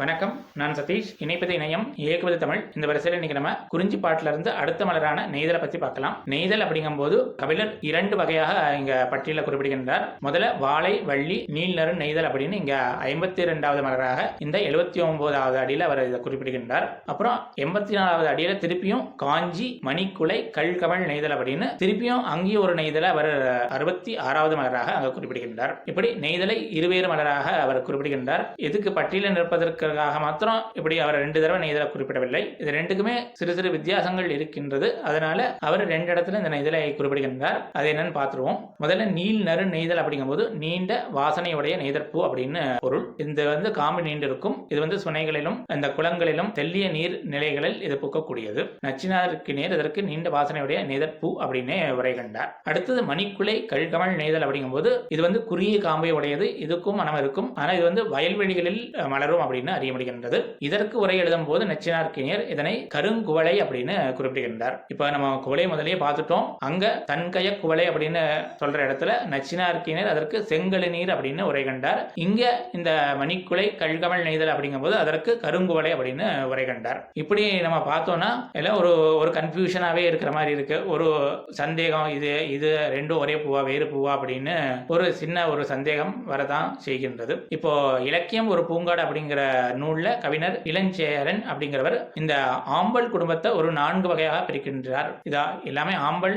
வணக்கம் நான் சதீஷ். இணைப்பது இணையம். இயக்குவது தமிழ். இந்த வரிசையில் இன்னைக்கு நம்ம குறிஞ்சி பாட்டுல இருந்து அடுத்த மலரான நெய்தலை பத்தி பார்க்கலாம். நெய்தல் அப்படிங்கும்போது கபிலர் இரண்டு வகையாக இங்க பட்டியலில் குறிப்பிடுகின்றார். முதல்ல வாழை வள்ளி நீல்நறு நெய்தல் அப்படின்னு இங்க ஐம்பத்தி இரண்டாவது மலராக இந்த எழுபத்தி ஒன்பதாவது அடியில் அவர் இதை குறிப்பிடுகின்றார். அப்புறம் எண்பத்தி நாலாவது அடியில திருப்பியும் காஞ்சி மணிக்குலை கல்கமழ் நெய்தல் அப்படின்னு திருப்பியும் அங்கேயும் ஒரு நெய்தலை அவர் அறுபத்தி ஆறாவது மலராக அங்கே குறிப்பிடுகின்றார். இப்படி நெய்தலை இருவேறு மலராக அவர் குறிப்பிடுகின்றார். எதுக்கு பட்டியலில் நிற்பதற்கு நிற்பதற்காக மாத்திரம் இப்படி அவர் ரெண்டு தடவை நெய்தலை குறிப்பிடவில்லை. இது ரெண்டுக்குமே சிறு சிறு வித்தியாசங்கள் இருக்கின்றது. அதனால அவர் ரெண்டு இடத்துல இந்த நெய்தலை குறிப்பிடுகின்றார். அது என்னன்னு பார்த்துருவோம். முதல்ல நீல் நறு நெய்தல் அப்படிங்கும்போது நீண்ட வாசனையுடைய நெய்தற்பூ அப்படின்னு பொருள். இந்த வந்து காம்பு நீண்டு இருக்கும் இது வந்து சுனைகளிலும் இந்த குளங்களிலும் தெல்லிய நீர் நிலைகளில் இது பூக்கக்கூடியது. நச்சினாருக்கு நேர் இதற்கு நீண்ட வாசனையுடைய நெய்தற்பூ அப்படின்னு உரை கண்டார் அடுத்தது மணிக்குலை கல்கமல் நெய்தல் அப்படிங்கும்போது இது வந்து குறுகிய காம்பை உடையது. இதுக்கும் மனம் இருக்கும். ஆனால் இது வந்து வயல்வெளிகளில் மலரும் அப்படின்னு அறிய முடிகின்றது. இதற்கு உரை எழுதும் போது நச்சினார்க்கினியர் இதனை கருங்குவளை அப்படின்னு குறிப்பிடுகின்றார். இப்ப நம்ம குவளை முதலே பார்த்துட்டோம். அங்க தன்கய குவளை அப்படின்னு சொல்ற இடத்துல நச்சினார்க்கினியர் அதற்கு செங்கழு நீர் அப்படின்னு உரை கண்டார். இங்க இந்த மணிக்குலை கல்கமல் நெய்தல் அப்படிங்கும்போது அதற்கு கருங்குவளை அப்படின்னு உரை கண்டார். இப்படி நம்ம பார்த்தோம்னா எல்லாம் ஒரு ஒரு கன்ஃபியூஷனாவே இருக்கிற மாதிரி இருக்கு. ஒரு சந்தேகம் இது இது ரெண்டும் ஒரே பூவா வேறு பூவா அப்படின்னு ஒரு சின்ன ஒரு சந்தேகம் வரதான் செய்கின்றது. இப்போ இலக்கியம் ஒரு பூங்காடு அப்படிங்கிற நூலில் கவிஞர் இளஞ்சேரன் அப்படிங்கிறவர் இந்த ஆம்பல் குடும்பத்தை ஒரு நான்கு வகையாக பிரிக்கின்றார். இதா எல்லாமே ஆம்பல்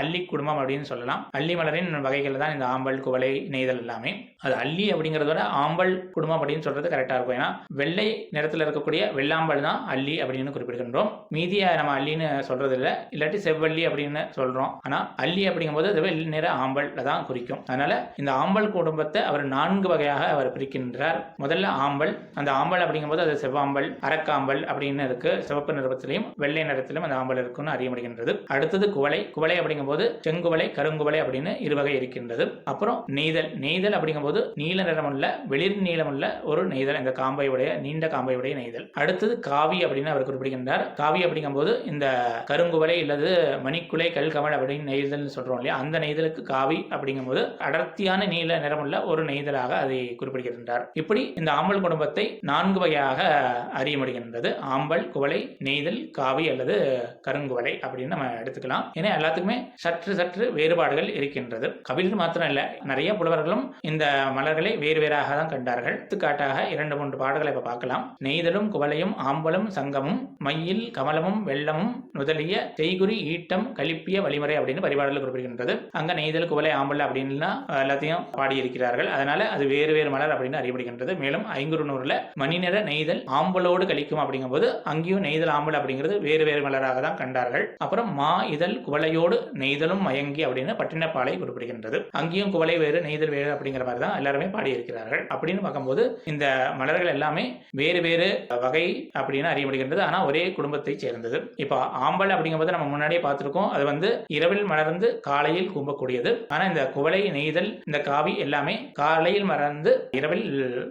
அள்ளி குடும்பம் அப்படின்னு சொல்லலாம். அள்ளி மலரின் வகைகள் தான் இந்த ஆம்பல் குவளை நெய்தல் எல்லாமே. அது அள்ளி அப்படிங்கிறத விட ஆம்பல் குடும்பம் அப்படின்னு சொல்றது கரெக்டாக இருக்கும். ஏன்னா வெள்ளை நிறத்தில் இருக்கக்கூடிய வெள்ளாம்பல் தான் அள்ளி அப்படின்னு குறிப்பிடுகின்றோம். மீதியை நம்ம அள்ளின்னு சொல்றது இல்லை இல்லாட்டி செவ்வள்ளி அப்படின்னு சொல்றோம். ஆனால் அள்ளி அப்படிங்கும்போது அது வெள்ளி நிற ஆம்பல் தான் குறிக்கும். அதனால இந்த ஆம்பல் குடும்பத்தை அவர் நான்கு வகையாக அவர் பிரிக்கின்றார். முதல்ல ஆம்பல் அந்த ஆம்பல் அப்படிங்கும்போது அது செவ்வாம்பல் அரக்காம்பல் அப்படின்னு இருக்கு. சிவப்பு நிறத்திலையும் வெள்ளை நிறத்திலும் அந்த ஆம்பல் இருக்குன்னு அறிய முடிகின்றது. அடுத்தது குவளை. குவளை அப்படிங்கும்போது செங்குவளை கருங்குவளை அப்படின்னு இரு வகை இருக்கின்றது. அப்புறம் நெய்தல். நெய்தல் அப்படிங்கும்போது நீல நிறமுள்ள வெளிர் நீளமுள்ள ஒரு நெய்தல். இந்த காம்பை உடைய நீண்ட காம்பை உடைய நெய்தல். அடுத்தது காவி அப்படின்னு அவர் குறிப்பிடுகின்றார். காவி அப்படிங்கும்போது இந்த கருங்குவளை இல்லது மணிக்குலை கல்கமல் அப்படின்னு நெய்தல்னு சொல்றோம் இல்லையா? அந்த நெய்தலுக்கு காவி அப்படிங்கும்போது அடர்த்தியான நீல நிறமுள்ள ஒரு நெய்தலாக அதை குறிப்பிடுகின்றார். இப்படி இந்த ஆம்பல் குடும்பத்தை நான் நான்கு வகையாக அறிய முடிகின்றது ஆம்பல் குவளை நெய்தல் காவி அல்லது கருங்குவளை அப்படின்னு நம்ம எடுத்துக்கலாம். ஏன்னா எல்லாத்துக்குமே சற்று சற்று வேறுபாடுகள் இருக்கின்றது. கபிலர் மாத்திரம் இல்ல நிறைய புலவர்களும் இந்த மலர்களை வேறு வேறாக தான் கண்டார்கள். எடுத்துக்காட்டாக இரண்டு மூன்று பாடல்களை இப்ப பார்க்கலாம். நெய்தலும் குவளையும் ஆம்பலும் சங்கமும் மையில் கமலமும் வெள்ளமும் முதலிய செய்குறி ஈட்டம் கழிப்பிய வழிமுறை அப்படின்னு பரிபாடல் குறிப்பிடுகின்றது. அங்க நெய்தல் குவளை ஆம்பல் அப்படின்லாம் எல்லாத்தையும் பாடியிருக்கிறார்கள். அதனால அது வேறு வேறு மலர் அப்படின்னு அறியப்படுகின்றது. மேலும் ஐங்குறுநூறுல மணிநேர நெய்தல் ஆம்பலோடு கழிக்கும் அப்படிங்கும்போது அங்கேயும் நெய்தல் ஆம்பல் அப்படிங்கிறது வேறு வேறு மலராக தான் கண்டார்கள். அப்புறம் மா இதழ் குவளையோடு நெய்தலும் மயங்கி அப்படின்னு பட்டினப்பாலை குறிப்பிடுகின்றது. அங்கேயும் குவளை வேறு நெய்தல் வேறு அப்படிங்கிற மாதிரி தான் எல்லாருமே பாடியிருக்கிறார்கள். அப்படின்னு பார்க்கும்போது இந்த மலர்கள் எல்லாமே வேறு வேறு வகை அப்படின்னு அறியப்படுகின்றது. ஆனா ஒரே குடும்பத்தை சேர்ந்தது. இப்போ ஆம்பல் அப்படிங்கும்போது நம்ம முன்னாடியே பார்த்துருக்கோம். அது வந்து இரவில் மலர்ந்து காலையில் கூம்பக்கூடியது. ஆனா இந்த குவளை நெய்தல் இந்த காவி எல்லாமே காலையில் மலர்ந்து இரவில்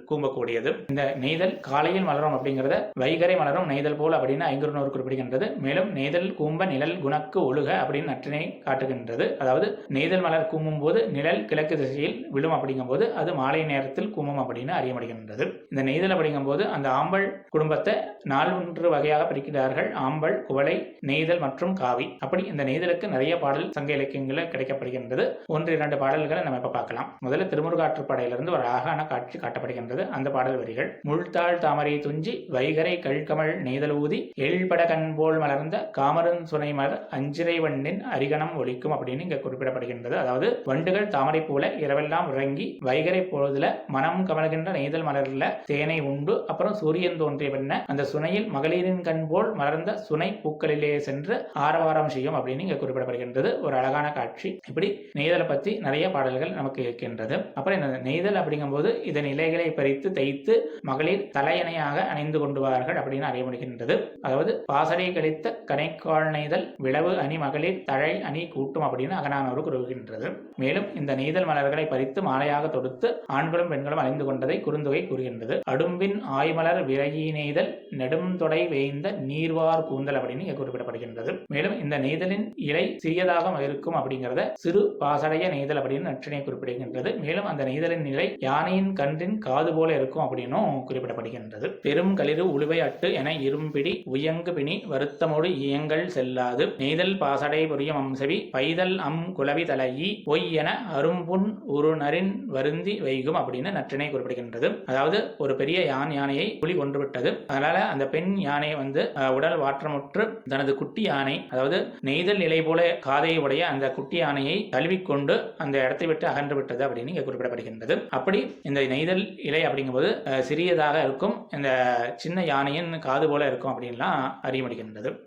கூம்பக்கூடியது. இந்த நெய்தல் காலையில் மலரும் அப்படிங்கிறத வைகரை மலரும் நெய்தல் போல் அப்படின்னு ஐங்குறுநூறு குறிப்பிடுகின்றது. மேலும் நெய்தல் கூம்ப நிழல் குணக்கு ஒழுக அப்படின்னு நற்றினை காட்டுகின்றது. அதாவது நெய்தல் மலர் கூம்பும் போது நிழல் கிழக்கு திசையில் விழும் அப்படிங்கும்போது அது மாலை நேரத்தில் கூம்பும் அப்படின்னு அறியப்படுகின்றது. இந்த நெய்தல் அப்படிங்கும்போது அந்த ஆம்பல் குடும்பத்தை நான்கு வகையாக பிரிக்கிறார்கள். ஆம்பல் குவளை நெய்தல் மற்றும் காவி. அப்படி இந்த நெய்தலுக்கு நிறைய பாடல் சங்க இலக்கியங்களில் கிடைக்கப்படுகின்றது. ஒன்று இரண்டு பாடல்களை நம்ம இப்ப பார்க்கலாம். முதல்ல திருமுருகாற்றுப்படையிலிருந்து ஒரு அழகான காட்சி காட்டப்படுகின்றது. அந்த பாடல் வரிகள் முள்தாள் தாமரை துஞ்சி வைகரை கழ்கமள் நெய்தல் ஊதி எழ்பட கண் போல் மலர்ந்த காமரன் சுனை மலர் அஞ்சிரை வண்டின் அரிகணம் ஒலிக்கும் அப்படின்னு இங்க குறிப்பிடப்படுகின்றது. அதாவது வண்டுகள் தாமரை போல இரவெல்லாம் உறங்கி வைகரை பொழுதுல மனம் கமல்கின்ற நெய்தல் மலர்ல தேனை உண்டு அப்புறம் சூரியன் தோன்றிய பின்ன அந்த சுனையில் மகளிரின் கண் போல் மலர்ந்த சுனை பூக்களிலே சென்று ஆரவாரம் செய்யும் அப்படின்னு இங்க குறிப்பிடப்படுகின்றது. ஒரு அழகான காட்சி. இப்படி நெய்தலை பத்தி நிறைய பாடல்கள் நமக்கு இருக்கின்றது. அப்புறம் இந்த நெய்தல் அப்படிங்கும்போது இதன் இலைகளை பறித்து தைத்து மகளிர் தலையணையாக அணிந்து கொண்டுவார்கள் அப்படின்னு அறிய முடிகின்றது அதாவது பாசறை கழித்த கணைக்கால் நெய்தல் விளவு அணி மகளிர் தழை அணி கூட்டும் அப்படின்னு அகனானோரு கூறுகின்றது. மேலும் இந்த நெய்தல் மலர்களை பறித்து மாலையாக தொடுத்து ஆண்களும் பெண்களும் அணிந்து கொண்டதை குறுந்தொகை கூறுகின்றது. அடும்பின் ஆய்மலர் விரகி நெய்தல் நெடுந்தொடை வேய்ந்த நீர்வார் கூந்தல் அப்படின்னு குறிப்பிடப்படுகின்றது. மேலும் இந்த நெய்தலின் இலை சிறியதாக இருக்கும் அப்படிங்கிறத சிறு பாசடைய நெய்தல் அப்படின்னு நற்றினை குறிப்பிடுகின்றது. மேலும் அந்த நெய்தலின் நிலை யானையின் கன்றின் காது போல இருக்கும் அப்படின்னும் குறிப்பிட குறிப்பிடப்படுகின்றது. பெரும் களிறு உழுவை அட்டு என இரும்பிடி உயங்கு பிணி வருத்தமோடு இயங்கள் செல்லாது. நெய்தல் பாசடை புரியும் அம்சவி பைதல் அம் குலவி தலையி ஒய் என அரும்புண் உருணரின் வருந்தி வைகும் அப்படின்னு நற்றினை குறிப்பிடுகின்றது. அதாவது ஒரு பெரிய யான் யானையை புலி கொன்றுவிட்டது. அதனால அந்த பெண் யானை வந்து உடல் வாற்றமுற்று தனது குட்டி யானை அதாவது நெய்தல் இலை போல காதையை உடைய அந்த குட்டி யானையை தழுவிக்கொண்டு அந்த இடத்தை விட்டு அகன்று விட்டது அப்படின்னு குறிப்பிடப்படுகின்றது. அப்படி இந்த நெய்தல் இலை அப்படிங்கும்போது சிறியதாக தான் இருக்கும். இந்த சின்ன யானையின் காது போல இருக்கும் அப்படின்லாம் அறிய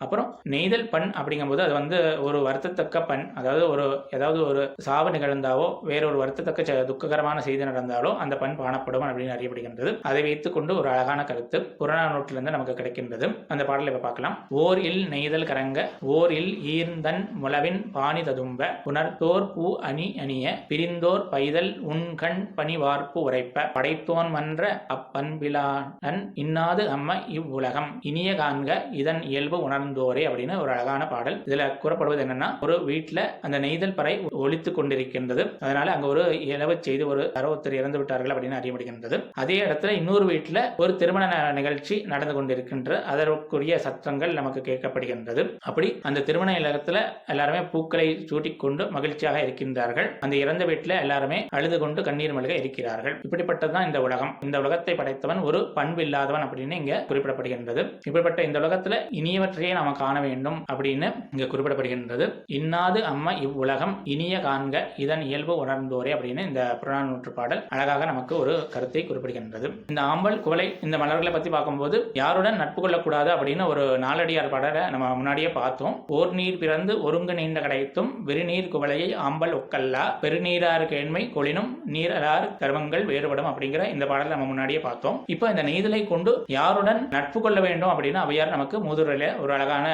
அப்புறம் நெய்தல் பண் அப்படிங்கும்போது அது வந்து ஒரு வருத்தத்தக்க பண். அதாவது ஒரு ஏதாவது ஒரு சாவு நிகழ்ந்தாவோ வேறொரு வருத்தத்தக்க துக்ககரமான செய்தி நடந்தாலோ அந்த பண் காணப்படும் அப்படின்னு அறியப்படுகின்றது. அதை வைத்துக்கொண்டு ஒரு அழகான கருத்து புறநா நூற்றிலிருந்து நமக்கு கிடைக்கின்றது. அந்த பாடலை இப்ப பார்க்கலாம். ஓர் இல் நெய்தல் கரங்க ஓர் இல் ஈர்ந்தன் முளவின் பாணி ததும்ப உணர்த்தோர் பூ அணி அணிய பிரிந்தோர் பைதல் உண்கண் பணிவார்ப்பு உரைப்ப படைத்தோன் மன்ற அப்பண்பிலா இல்லான் இன்னாது அம்ம இவ்வுலகம். இனிய காண்க இதன் இயல்பு உணர்ந்தோரே அப்படின்னு ஒரு அழகான பாடல். இதுல கூறப்படுவது என்னன்னா ஒரு வீட்டுல அந்த நெய்தல் பறை ஒலித்து கொண்டிருக்கின்றது. அதனால அங்க ஒரு இளவு செய்து ஒரு அறுபத்தர் இறந்து விட்டார்கள் அப்படின்னு அறியப்படுகின்றது. அதே இடத்துல இன்னொரு வீட்டுல ஒரு திருமண நிகழ்ச்சி நடந்து கொண்டிருக்கின்ற அதற்குரிய சத்தங்கள் நமக்கு கேட்கப்படுகின்றது. அப்படி அந்த திருமண இல்லத்துல எல்லாருமே பூக்களை சூட்டிக்கொண்டு மகிழ்ச்சியாக இருக்கின்றார்கள். அந்த இறந்த வீட்டுல எல்லாருமே அழுது கொண்டு கண்ணீர் மல்க இருக்கிறார்கள். இப்படிப்பட்டதுதான் இந்த உலகம். இந்த உலகத்தை படைத்தவன் ஒரு பண்பு இல்லாதவன் அப்படின்னு இங்க குறிப்பிடப்படுகின்றது. இப்படிப்பட்ட இந்த உலகத்துல இனியவற்றையே நாம காண வேண்டும் அப்படின்னு இங்க குறிப்பிடப்படுகின்றது. இன்னாது அம்ம இவ்வுலகம் இனிய காண்க இதன் இயல்பு உணர்ந்தோரே அப்படின்னு இந்த புறநானூற்று பாடல் அழகாக நமக்கு ஒரு கருத்தை குறிப்பிடுகின்றது. இந்த ஆம்பல் குவளை இந்த மலர்களை பத்தி பார்க்கும்போது யாருடன் நட்பு கொள்ளக்கூடாது அப்படின்னு ஒரு நாலடியார் பாடலை நம்ம முன்னாடியே பார்த்தோம். ஓர் நீர் பிறந்து ஒருங்கு நீண்ட கடைத்தும் வெறுநீர் குவளையை ஆம்பல் ஒக்கல்லா பெருநீரார் கேண்மை கொளினும் நீரலார் கர்வங்கள் வேறுபடும் அப்படிங்கிற இந்த பாடலை நம்ம முன்னாடியே பார்த்தோம். இப்போ இந்த நெய்தலை கொண்டு யாருடன் நட்பு கொள்ள வேண்டும் அப்படின்னு அவையார் நமக்கு மூதுரையில ஒரு அழகான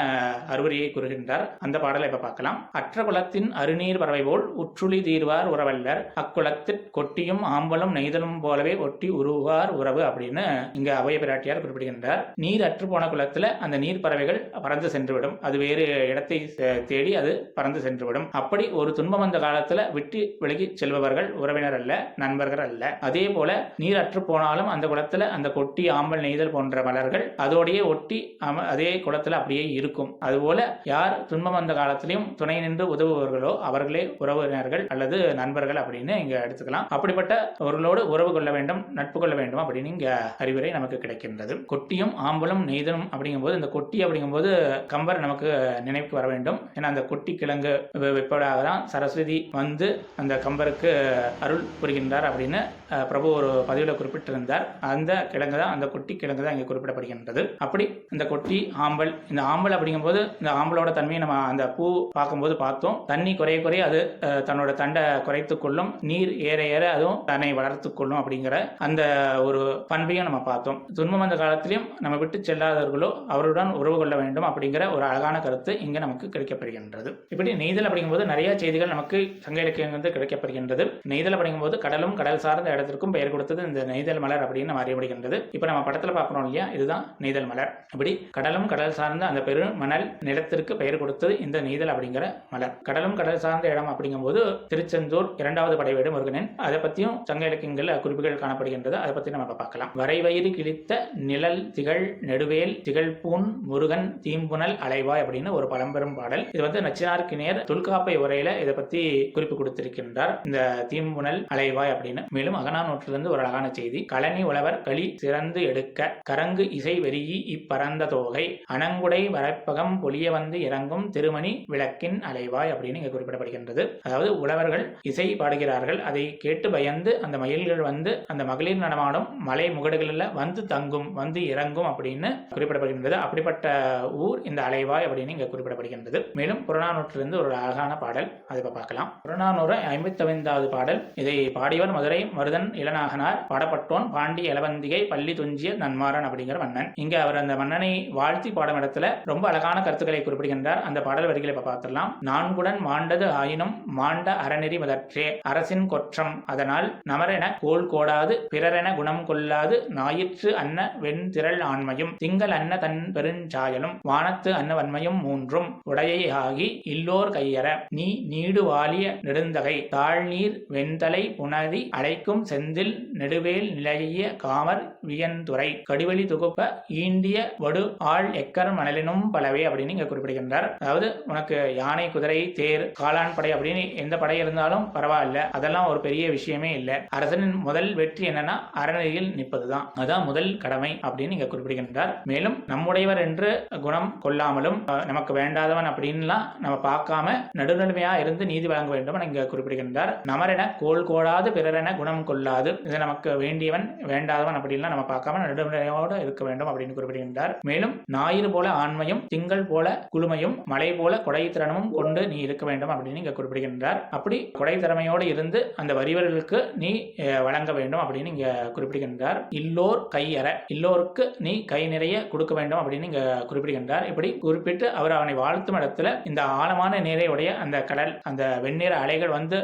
அறிவுரையை கூறுகின்றார். அந்த பாடலை இப்ப பார்க்கலாம். அற்ற குலத்தின் அருநீர் பறவை போல் உற்றுளி தீர்வார் உறவல்லர். அக்குளத்தில் கொட்டியும் ஆம்பலும் நெய்தலும் போலவே ஒட்டி உருவார் உறவு அப்படின்னு இங்க அவைய பிராட்டியார் குறிப்பிடுகின்றார். நீர் அற்று போன குளத்துல அந்த நீர் பறவைகள் பறந்து சென்றுவிடும். அது வேறு இடத்தை தேடி அது பறந்து சென்றுவிடும். அப்படி ஒரு துன்பம் வந்த காலத்துல விட்டு விலகி செல்பவர்கள் உறவினர் அல்ல நண்பர்கள் அல்ல. அதே போல நீர் அற்று போனாலும் அந்த குளத்துல அந்த கொட்டி ஆம்பல் நெய்தல் போன்ற மலர்கள் அதோடையே ஒட்டி அம- அதே குளத்தில் அப்படியே இருக்கும். அதுபோல யார் துன்பம் வந்த காலத்திலையும் துணை நின்று உதவுபவர்களோ அவர்களே உறவினர்கள் அல்லது நண்பர்கள் அப்படின்னு இங்க எடுத்துக்கலாம். அப்படிப்பட்ட அவர்களோடு உறவு கொள்ள வேண்டும் நட்பு கொள்ள வேண்டும் அப்படின்னு இங்க அறிவுரை நமக்கு கிடைக்கின்றது. கொட்டியும் ஆம்பலும் நெய்தலும் அப்படிங்கும்போது இந்த கொட்டி அப்படிங்கும்போது கம்பர் நமக்கு நினைவுக்கு வர வேண்டும். ஏன்னா அந்த கொட்டி கிழங்கு வெ- வெப்படாக தான் சரஸ்வதி வந்து அந்த கம்பருக்கு அருள் புரிகின்றார் அப்படின்னு பிரபு ஒரு பதிவில் குறிப்பிட்டிருந்தார். அந்த கிழங்கு தான் அந்த கொட்டி கிழங்கு தான் இங்கே குறிப்பிடப்படுகின்றது. அப்படி இந்த கொட்டி ஆம்பல் இந்த ஆம்பல் அப்படிங்கும்போது இந்த ஆம்பலோட தன்மையை நம்ம அந்த பூ பார்க்கும்போது பார்த்தோம். தண்ணி குறைய குறைய அது தன்னோட தண்டை குறைத்துக் கொள்ளும் நீர் ஏற ஏற அதுவும் தன்னை வளர்த்து கொள்ளும் அப்படிங்கிற அந்த ஒரு பண்பையும் நம்ம பார்த்தோம். துன்பம் வந்த காலத்திலையும் நம்ம விட்டு செல்லாதவர்களோ அவருடன் உறவு கொள்ள வேண்டும் அப்படிங்கிற ஒரு அழகான கருத்து இங்கே நமக்கு கிடைக்கப்படுகின்றது. இப்படி நெய்தல் அப்படிங்கும்போது நிறைய செய்திகள் நமக்கு சங்க இலக்கியங்கிறது கிடைக்கப்படுகின்றது. நெய்தல் அப்படிங்கும்போது கடலும் கடல் சார்ந்த இடத்திற்கும் பெயர் கொடுத்தது இந்த நெய்தல் மலர் அப்படின்னு நம்ம அறியப்படுகின்றது இப்போ நம்ம படத்துல பார்க்கறோம் இல்லையா? இதுதான் நெய்தல் மலர். இப்படி கடலும் கடல் சார்ந்த அந்த பெரு மணல் நிலத்திற்கு பெயர் கொடுத்தது இந்த நெய்தல் அப்படிங்கிற மலர். கடலும் கடல் சார்ந்த இடம் அப்படிங்கும்போது திருச்செந்தூர் இரண்டாவது படைவீடு முருகனின். அதை பத்தியும் சங்க இலக்கியங்கள் குறிப்புகள் காணப்படுகின்றது. அதை பத்தி நம்ம பார்க்கலாம். வரைவயிறு கிழித்த நிழல் திகழ் நெடுவேல் திகழ்பூன் முருகன் தீம்புணல் அலைவாய் அப்படின்னு ஒரு பழம்பெரும் பாடல். இது வந்து நச்சினாருக்கு நேர் தொல்காப்பை உரையில இதை பத்தி குறிப்பு கொடுத்திருக்கின்றார். இந்த தீம்புணல் அலைவாய் அப்படின்னு. மேலும் அகனானூற்றிலிருந்து ஒரு அழகான செய்தி. கழனி உழவர் களி சிறந்து எடுக்க கரங்கு இசை வெறியி இப்பரந்த தோகை. அணங்குடை வரப்பகம் பொலிய வந்து இறங்கும் திருமணி விளக்கின் அலைவாய் அப்படின்னு இங்க குறிப்பிடப்படுகின்றது. அதாவது உழவர்கள் இசை பாடுகிறார்கள். அதை கேட்டு பயந்து அந்த மயில்கள் வந்து அந்த மகளிர் நடமாடும் மலை முகடுகளில் வந்து தங்கும் வந்து இறங்கும் அப்படின்னு குறிப்பிடப்படுகின்றது. அப்படிப்பட்ட ஊர் இந்த அலைவாய் அப்படின்னு இங்க குறிப்பிடப்படுகின்றது. மேலும் புறநானூற்றிலிருந்து ஒரு அழகான பாடல். அதை பார்க்கலாம். புறநானூறு ஐம்பத்தி ஐந்தாவது பாடல். இதை பாடியவர் மதுரை மருதன் இளநாகனார் பாடப்பட்டோன் பாண்டி இளவந்திகை பள்ளி துஞ்சிய நன்மாறன் அப்படிங்கிற மன்னன். இங்க அவர் அந்த மன்னனை வாழ்த்தி பாடும் இடத்துல ரொம்ப அழகான கருத்துக்களை குறிப்பிடுகின்றார். அந்த பாடல் வரிகளை இப்ப பார்த்துடலாம். நான்குடன் மாண்டது ஆயினும் மாண்ட அறநெறி முதற்றே அரசின் கொற்றம். அதனால் நமரென கோல் கோடாது பிறரென குணம் கொள்ளாது ஞாயிற்று அன்ன வெண்திரள் ஆண்மையும் திங்கள் அன்ன தன் பெருஞ்சாயலும் வானத்து அன்ன வன்மையும் மூன்றும் உடையை ஆகி இல்லோர் கையற நீ நீடு வாலிய நெடுந்தகை தாழ்நீர் வெண்தலை புனதி அழைக்கும் செந்தில் நெடுவேல் நிலைய காமர் வியன்துறை கடிவழி தொகுப்ப ஈண்டிய வடு ஆள் எக்கர் மணலினும் பலவே அப்படின்னு இங்க குறிப்பிடுகின்றார். அதாவது உனக்கு யானை குதிரை தேர் காளான் படை அப்படின்னு எந்த படை இருந்தாலும் பரவாயில்ல. அதெல்லாம் ஒரு பெரிய விஷயமே இல்லை. அரசனின் முதல் வெற்றி என்னன்னா அறநெறியில் நிற்பதுதான். அதான் முதல் கடமை அப்படின்னு இங்க குறிப்பிடுகின்றார். மேலும் நம்முடையவர் என்று குணம் கொள்ளாமலும் நமக்கு வேண்டாதவன் அப்படின்லாம் நம்ம பார்க்காம நடுநிலைமையா இருந்து நீதி வழங்க வேண்டும் இங்க குறிப்பிடுகின்றார். நமரென கோல் கோடாது பிறரென குணம் கொள்ளாது. இது நமக்கு வேண்டியவன் வேண்டாதவன் அப்படின்லாம் நம்ம பார்க்காம நடுநிலையோடு இருக்க வேண்டும் அப்படின்னு குறிப்பிடுகின்றார். மேலும் ஞாயிறு போல ஆண்மையும் திங்கள் போல குளுமையும் மலை போல கொடைத்திறனமும் கொண்டு நீ இருக்க வேண்டும் அப்படின்னு இங்க குறிப்பிடுகின்றார். அப்படி கொடைத்திறமையோடு இருந்து அந்த வரிவர்களுக்கு நீ வழங்க வேண்டும் அப்படின்னு இங்க குறிப்பிடுகின்றார். இல்லோர் கையற இல்லோருக்கு நீ கை நிறைய கொடுக்க வேண்டும் அப்படின்னு இங்க குறிப்பிடுகின்றார். இப்படி குறிப்பிட்டு அவர் அவனை வாழ்த்தும் இடத்துல இந்த ஆழமான நீரையுடைய அந்த கடல் அந்த வெண்ணிற அலைகள் வந்து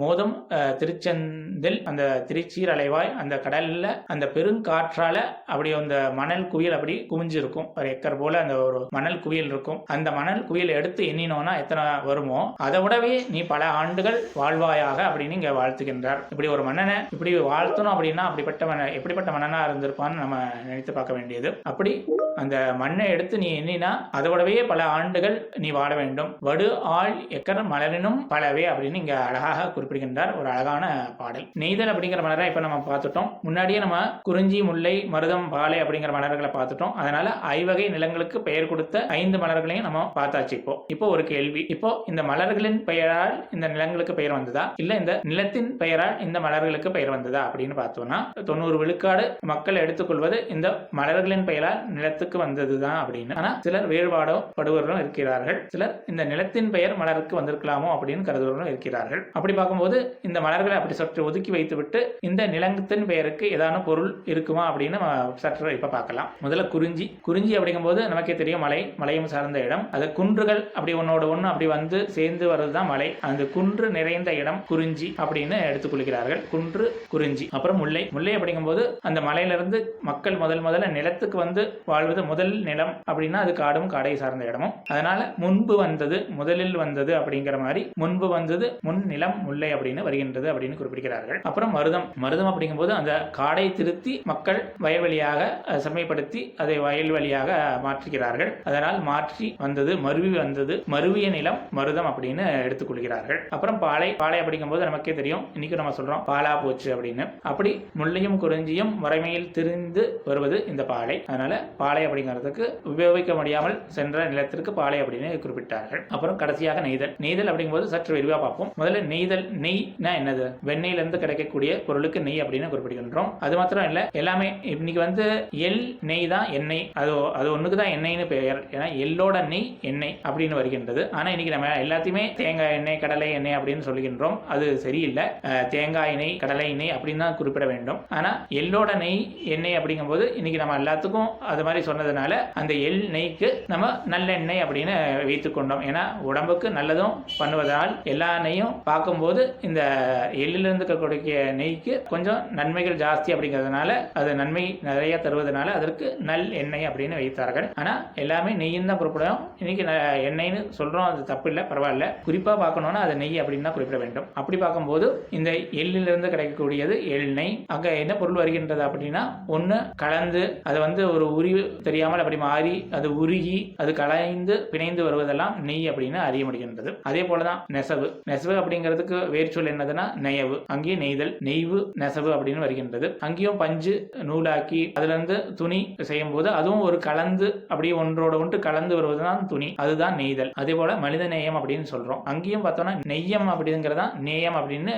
மோதும் திருச்செந்தில் அந்த திருச்சீரலைவாய் அந்த கடல்ல அந்த பெருங்காற்றால அப்படி அந்த மணல் குவியல் அப்படி குவிஞ்சிருக்கும். ஒரு ஏக்கர் போல அந்த ஒரு மணல் குவியல் இருக்கும். அந்த மணல் குவியல் எடுத்து எண்ணினோம்னா எத்தனை வருமோ அதை விடவே நீ பல ஆண்டுகள் வாழ்வாயாக அப்படின்னு இங்க வாழ்த்துகின்றார். இப்படி ஒரு மன்னனை இப்படி வாழ்த்தணும் அப்படின்னா அப்படிப்பட்ட மன எப்படிப்பட்ட மன்னனா இருந்திருப்பான்னு நம்ம நினைத்து பார்க்க வேண்டியது. அப்படி அந்த மண்ணை எடுத்து நீ எண்ணினா அதை விடவே பல ஆண்டுகள் நீ வாழ வேண்டும். வடு ஆள் எக்கர் மலரினும் பலவே அப்படின்னு இங்க அழகாக குறிப்பிடுகின்றார். ஒரு அழகான பாடல். நெய்தல் அப்படிங்கிற மலரை இப்ப நம்ம பார்த்துட்டோம். முன்னாடியே நம்ம குறிஞ்சி முல்லை மருதம் பாலை அப்படிங்கிற மலர்களை பார்த்துட்டோம். அதனால ஐவகை நிலங்களுக்கு பெயர் கொடுத்த ஐந்து மலர்களையும் நம்ம பார்த்தாச்சு இப்போ. இப்போ ஒரு கேள்வி. இப்போ இந்த மலர்களின் பெயரால் இந்த நிலங்களுக்கு பெயர் வந்ததா? இல்ல இந்த நிலத்தின் பெயரால் இந்த மலர்களுக்கு பெயர் வந்ததா அப்படின்னு பார்த்தோம்னா தொண்ணூறு விழுக்காடு மக்கள் எடுத்துக்கொள்வது இந்த மலர்களின் பெயரால் நிலத்துக்கு வந்ததுதான் அப்படின்னு. ஆனா சிலர் வேறுபாடோ படுவர்களும் இருக்கிறார்கள். சிலர் இந்த நிலத்தின் பெயர் மலருக்கு வந்திருக்கலாமோ அப்படின்னு கருதுவர்களும் இருக்கிறார்கள். அப்படி பார்க்கும்போது இந்த மலர்களை அப்படி சற்று ஒதுக்கி வைத்துவிட்டு இந்த நிலத்தின் பெயருக்கு ஏதான பொருள் இருக்குமா அப்படின்னு சற்று இப்ப பார்க்கலாம். முதல்ல குறிஞ்சி. குறிஞ்சி அப்படிங்கும்போது நமக்கே தெரியும் மலை. மலையும் சார்ந்த இடம். அது குன்றுகள் அப்படி ஒன்னோட ஒன்று அப்படி வந்து சேர்ந்து வர்றதுதான் மலை. அந்த குன்று நிறைந்த இடம் குறிஞ்சி அப்படின்னு எடுத்துக்கொள்கிறார்கள் குன்று குறிஞ்சி. அப்புறம் முல்லை. முல்லை அப்படிங்கும்போது அந்த மலையிலிருந்து மக்கள் முதல் முதல்ல நிலத்துக்கு வந்து வாழ்வது முதல் நிலம் அப்படின்னா அது காடும் காடை சார்ந்த இடமும். அதனால முன்பு வந்தது முதலில் வந்தது அப்படிங்கிற மாதிரி முன்பு வந்தது முன் நிலம் முல்லை அப்படின்னு வருகின்றது அப்படின்னு குறிப்பிடுகிறார்கள். அப்புறம் மருதம். மருதம் அப்படிங்கும்போது அந்த காடை திருத்தி மக்கள் வயல்வெளியாக செம்மைப்படுத்தி அதை வயல்வெளியாக மாற்றுகிறார்கள். அதனால் மாற்றி வந்தது மருவி வந்தது மருவிய நிலம் மருதம் அப்படின்னு எடுத்துக்கொள்கிறார்கள் அப்புறம் பாலை பாலை அப்படிங்கும்போது நமக்கே தெரியும். இன்னைக்கு நம்ம சொல்றோம் பாலா போச்சு அப்படின்னு. அப்படி முள்ளையும் குறிஞ்சியும் முறைமையில் திரிந்து வருவது இந்த பாலை. அதனால பாலை அப்படிங்கிறதுக்கு உபயோகிக்க முடியாமல் சென்ற நிலத்திற்கு பாலை அப்படின்னு குறிப்பிட்டார்கள். அப்புறம் கடைசியாக நெய்தல். நெய்தல் அப்படிங்கும்போது சற்று விரிவாக பார்ப்போம். முதல்ல நெய்தல் நெய்னா என்னது? வெண்ணெயிலிருந்து கிடைக்கக்கூடிய பொருளுக்கு நெய் அப்படின்னு குறிப்பிடுகின்றோம். அது மாத்திரம் இல்ல எல்லாமே இன்னைக்கு வந்து எள் நெய் தான் எண்ணெய். அது அது ஒண்ணுக்கு தான் எண்ணெய்னு பெயர். ஏன்னா எல்லோட நெய் எண்ணெய் அப்படின்னு வருகின்றது. ஆனா இன்னைக்கு நம்ம எல்லாத்தையுமே தேங்காய் எண்ணெய் கடலை எண்ணெய் அப்படின்னு சொல்லுகின்றோம் அது சரியில்லை. தேங்காய் எண்ணெய் கடலை எண்ணெய் அப்படின்னு தான் குறிப்பிட வேண்டும். ஆனா எள்ளோட நெய் எண்ணெய் அப்படிங்கும்போது இன்னைக்கு நம்ம எல்லாத்துக்கும் அது மாதிரி சொன்னதுனால அந்த எள் நெய்க்கு நம்ம நல்லெண்ணெய் அப்படின்னு வைத்து கொண்டோம். ஏன்னா உடம்புக்கு நல்லதும் பண்ணுவதால் எல்லா நெய்யும் பார்க்கும்போது இந்த எள்ளிலிருந்து இருக்கக்கூடிய நெய்க்கு கொஞ்சம் நன்மைகள் ஜாஸ்தி அப்படிங்கிறதுனால அது நன்மை நிறைய தருவதனால அதற்கு நல் எண்ணெய் அப்படின்னு வைத்தார்கள். ஆனால் எல்லாமே நெய்யும் தான் குறிப்பிடும் இன்னைக்கு எண்ணெய்னு சொல்கிறோம் அது தப்பு இல்லை பரவாயில்ல. குறிப்பாக பார்க்கணும்னா அது நெய் அப்படின்னு தான் குறிப்பிட வேண்டும். அப்படி பார்க்கும்போது இந்த எள்ளிலிருந்து கிடைக்கக்கூடியது எண்ணெய் அங்கே என்ன பொருள் வருகின்றது அப்படின்னா ஒன்று கலந்து அது வந்து ஒரு உரிவு தெரியாமல் அப்படி மாறி அது உருகி அது கலைந்து பிணைந்து வருவதெல்லாம் நெய் அப்படின்னு அறிய முடிகின்றது. அதே போலதான் நெசவு. நெசவு அப்படிங்கிறதுக்கு வேர்ச்சொல் என்னதுன்னா நெயவு. அங்கேயே நெய்தல் நெய்வு நெசவு அப்படின்னு வருகின்றது. அங்கேயும் பஞ்சு நூலாக்கி அதுலேருந்து துணி செய்யும் போது அதுவும் ஒரு கலந்து அப்படியே ஒன்றோட ஒன்று கலந்து வருவதுதான் துணி. அதுதான் நெய்தல். அதே போல மனித நேயம் அப்படின்னு சொல்றோம். அங்கேயும் பார்த்தோம்னா நெய்யம் அப்படிங்கிறதா நேயம் அப்படின்னு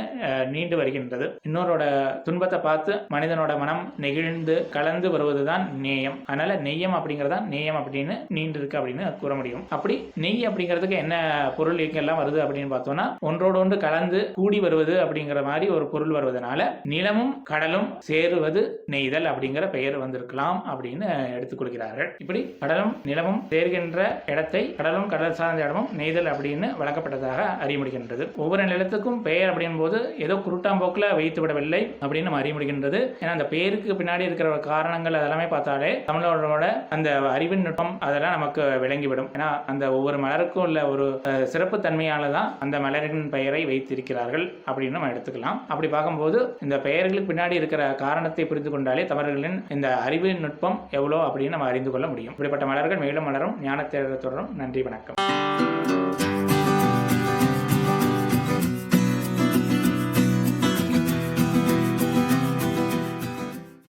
நீண்டு வருகின்றது. இன்னொரோட துன்பத்தை பார்த்து மனிதனோட மனம் நெகிழ்ந்து கலந்து வருவதுதான் நேயம். அதனால நெய்யம் அப்படிங்கிறதா நேயம் அப்படின்னு நீண்டு இருக்கு அப்படின்னு கூற முடியும். அப்படி நெய் அப்படிங்கிறதுக்கு என்ன பொருள் எல்லாம் வருது அப்படின்னு பார்த்தோம்னா ஒன்றோடு ஒன்று கலந்து கூடி வருவது அப்படிங்கிற மாதிரி ஒரு பொருள் வருவது வருவதனால நிலமும் கடலும் சேருவது நெய்தல் அப்படிங்கிற பெயர் வந்திருக்கலாம் அப்படின்னு எடுத்துக்கொள்கிறார்கள் இப்படி கடலும் நிலமும் சேர்கின்ற இடத்தை கடலும் கடல் சார்ந்த இடமும் நெய்தல் அப்படின்னு வழங்கப்பட்டதாக அறிய முடிகின்றது. ஒவ்வொரு நிலத்துக்கும் பெயர் அப்படின் போது ஏதோ குருட்டாம்போக்கில் வைத்து விடவில்லை அப்படின்னு நம்ம அறிய முடிகின்றது. ஏன்னா அந்த பெயருக்கு பின்னாடி இருக்கிற காரணங்கள் அதெல்லாமே பார்த்தாலே தமிழோட அந்த அறிவின் நுட்பம் அதெல்லாம் நமக்கு விளங்கிவிடும். ஏன்னா அந்த ஒவ்வொரு மலருக்கும் உள்ள ஒரு சிறப்பு தன்மையால தான் அந்த மலரின் பெயரை வைத்திருக்கிறார்கள் அப்படின்னு நம்ம எடுத்துக்கலாம். அப்படி பார்க்கும்போது போது இந்த பெயர்களுக்கு பின்னாடி இருக்கிற காரணத்தை புரிந்து கொண்டாலே தமிழர்களின் இந்த அறிவு நுட்பம் எவ்வளோ அப்படின்னு நம்ம அறிந்து கொள்ள முடியும். இப்படிப்பட்ட மலர்கள் மேலும் மலரும். ஞான தேர்தல் தொடரும். நன்றி வணக்கம்.